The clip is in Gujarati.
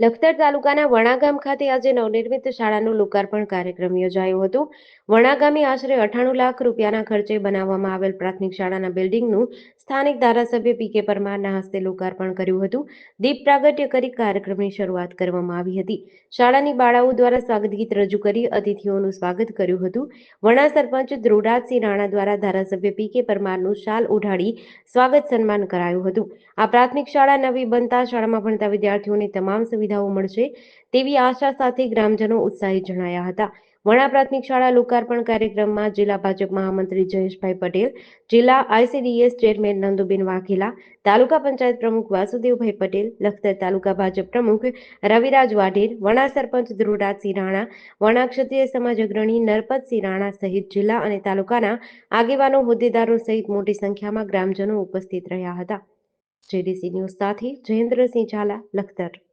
લખતર તાલુકાના વણાગામ ખાતે આજે નવનિર્મિત શાળાનું લોકાર્પણ કાર્યક્રમ યોજાયો હતો. વણાગામે આશરે અઠાણું લાખ રૂપિયાના ખર્ચે બનાવવામાં આવેલ પ્રાથમિક શાળાના બિલ્ડિંગનું સ્થાનિક ધારાસભ્ય પી કે પરમારના હસ્તે લોકાર્પણ કર્યું હતું. દીપ પ્રાગટ્ય કરી કાર્યક્રમની શરૂઆત કરવામાં આવી હતી. શાળાની બાળાઓ દ્વારા સ્વાગત ગીત રજૂ કરી અતિથિઓનું સ્વાગત કર્યું હતું. વણા સરપંચ ધ્રુવરાજસિંહ રાણા દ્વારા ધારાસભ્ય પી કે પરમારનું શાલ ઉઢાડી સ્વાગત સન્માન કરાયું હતું. આ પ્રાથમિક શાળા નવી બનતા શાળામાં ભણતા વિદ્યાર્થીઓને તમામ સુવિધાઓ મળશે તેવી આશા સાથે ગ્રામજનો ઉત્સાહી જણાયા હતા. વણા પ્રાથમિક શાળા લોકાર્પણ કાર્યક્રમમાં જિલ્લા ભાજપ મહામંત્રી જયેશભાઈ પટેલ, જિલ્લા આઈસીડીએસ ચેરમેન નંદુબેન વાઘેલા, તાલુકા પંચાયત પ્રમુખ વાસુદેવભાઈ પટેલ, લખતર તાલુકા ભાજપ પ્રમુખ રવિરાજ વાઢેર, વણા સરપંચ ધ્રુવરાજસિંહ રાણા, વણા ક્ષત્રિય સમાજ અગ્રણી નરપતસિંહ રાણા સહિત જિલ્લા અને તાલુકાના આગેવાનો, હોદ્દેદારો સહિત મોટી સંખ્યામાં ગ્રામજનો ઉપસ્થિત રહ્યા હતા. જેડીસી ન્યૂઝ સાથે જયેન્દ્રસિંહ ઝાલા, લખતર.